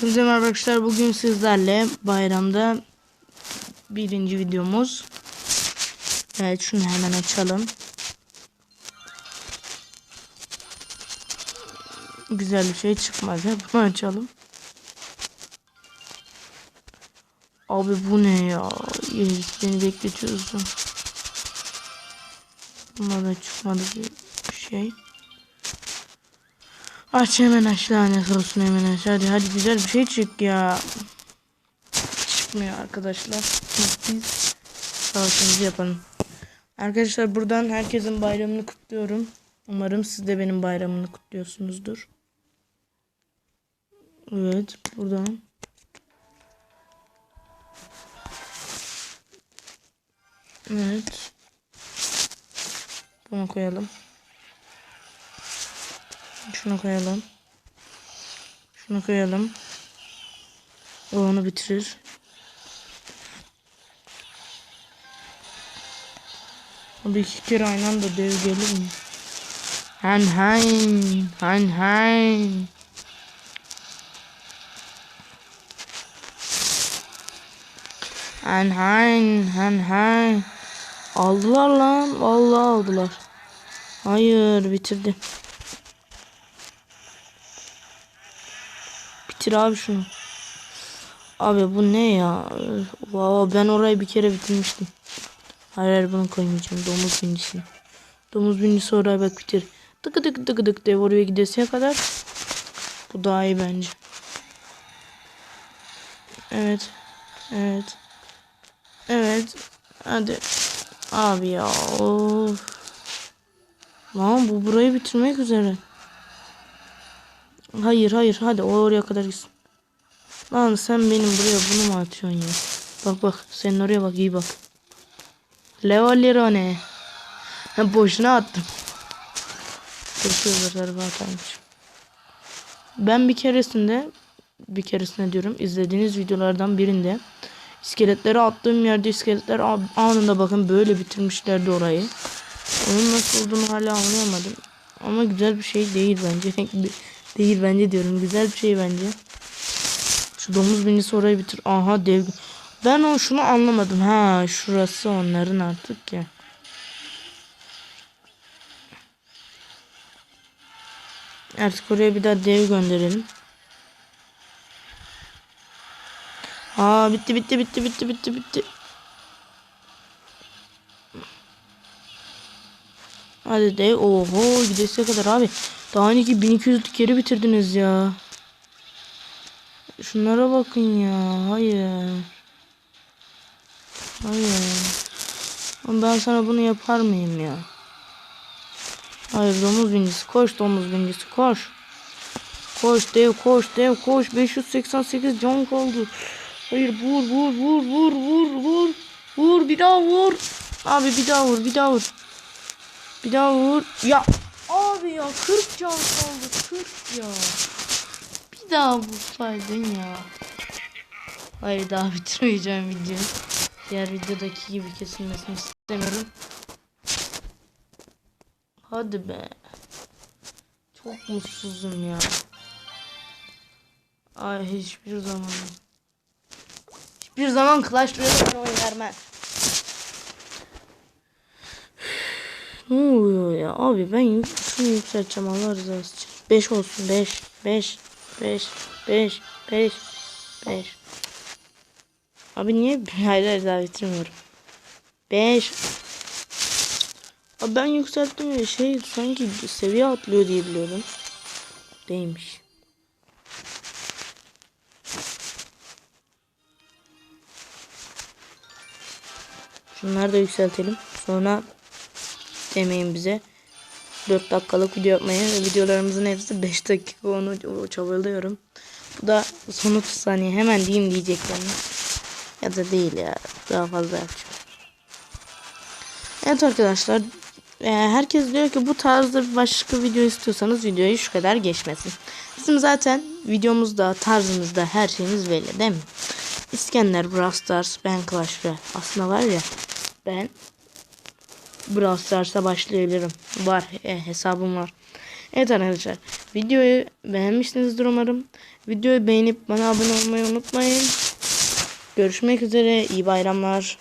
Hepinize merhaba arkadaşlar. Bugün sizlerle bayramda birinci videomuz. Evet şunu hemen açalım. Güzel bir şey çıkmadı. Bunu açalım. Abi bu ne ya? Yes, beni bekletiyorsun. Buna da çıkmadı bir şey. Aç hemen aç olsun hemen aç. Hadi hadi güzel bir şey çık ya. Çıkmıyor arkadaşlar. Biz savaşımızı yapalım. Arkadaşlar buradan herkesin bayramını kutluyorum. Umarım siz de benim bayramını kutluyorsunuzdur. Evet buradan. Evet. Bunu koyalım. Şunu koyalım. Şunu koyalım. O onu bitirir. Abi iki kere aynı anda dev gelir mi? Han han han han. Han han han han. Aldılar lan. Vallahi aldılar. Hayır bitirdi. Bitir abi şunu. Abi bu ne ya? Wow, ben orayı bir kere bitirmiştim. Hayır hayır bunu koymayacağım. Domuz bincisi. Domuz bincisi oraya bak bitir. Tıkı tıkı tıkı tıkı diye oraya gidesiye kadar. Bu daha iyi bence. Evet. Evet. Evet. Hadi. Abi ya. Of. Lan bu burayı bitirmek üzere. Hayır hayır hadi oraya kadar gitsin. Lan sen benim buraya bunu mu atıyorsun ya? Bak bak senin oraya bak iyi bak. Leo Lirone. Boşuna attım. Ben bir keresinde bir keresinde diyorum izlediğiniz videolardan birinde iskeletleri attığım yerde iskeletler anında bakın böyle bitirmişlerdi orayı. Onun nasıl olduğunu hala anlayamadım. Ama güzel bir şey değil bence. değil bence diyorum. Güzel bir şey bence. Şu domuz binicisi orayı bitir. Aha dev. Ben o şunu anlamadım. Ha şurası onların artık ya. Artık oraya bir daha dev gönderelim. Aa bitti bitti bitti bitti bitti bitti. Hadi de oho gidesiye kadar abi. Daha önce 1200 kere bitirdiniz ya. Şunlara bakın ya. Hayır. Hayır. Ben sana bunu yapar mıyım ya? Hayır domuz bincisi koş domuz bincisi koş. Koş dev koş dev koş 588 can kaldı. Hayır vur vur vur vur vur vur. Vur bir daha vur. Abi bir daha vur bir daha vur. Bir daha vur. Ya abi ya 40 can kaldı 40 ya. Bir daha vursaydın ya. Hayır daha bitirmeyeceğim video. Diğer videodaki gibi kesilmesini istemiyorum. Hadi be. Çok mutsuzum ya. Ay hiçbir zaman. Hiçbir zaman Clash Royale'den oyun vermem. Ne oluyor ya abi ben yük, şunu yükselteceğim Allah rızası için. 5 olsun 5 5 5 5 5 5 Abi niye hayır hayır daha bitirmiyorum. 5 Abi ben yükselttim ya şey sanki seviye atlıyor diye biliyordum. Değilmiş. Şunları da yükseltelim. Sonra demeyin bize. 4 dakikalık video yapmayı ve videolarımızın hepsi 5 dakika onu çabalıyorum. Bu da son 30 saniye hemen diyeyim diyeceklerim. Ya da değil ya. Daha fazla yapacağım. Evet arkadaşlar. e, Herkes diyor ki bu tarzda başka video istiyorsanız videoyu şu kadar geçmesin. Bizim zaten videomuzda, tarzımızda her şeyimiz belli değil mi? İskender, Brawl Stars, ben Clash Royale. Aslında var ya ben Brawl Stars'a başlayabilirim. Var e, hesabım var. Evet arkadaşlar videoyu beğenmişsinizdir umarım. Videoyu beğenip bana abone olmayı unutmayın. Görüşmek üzere iyi bayramlar.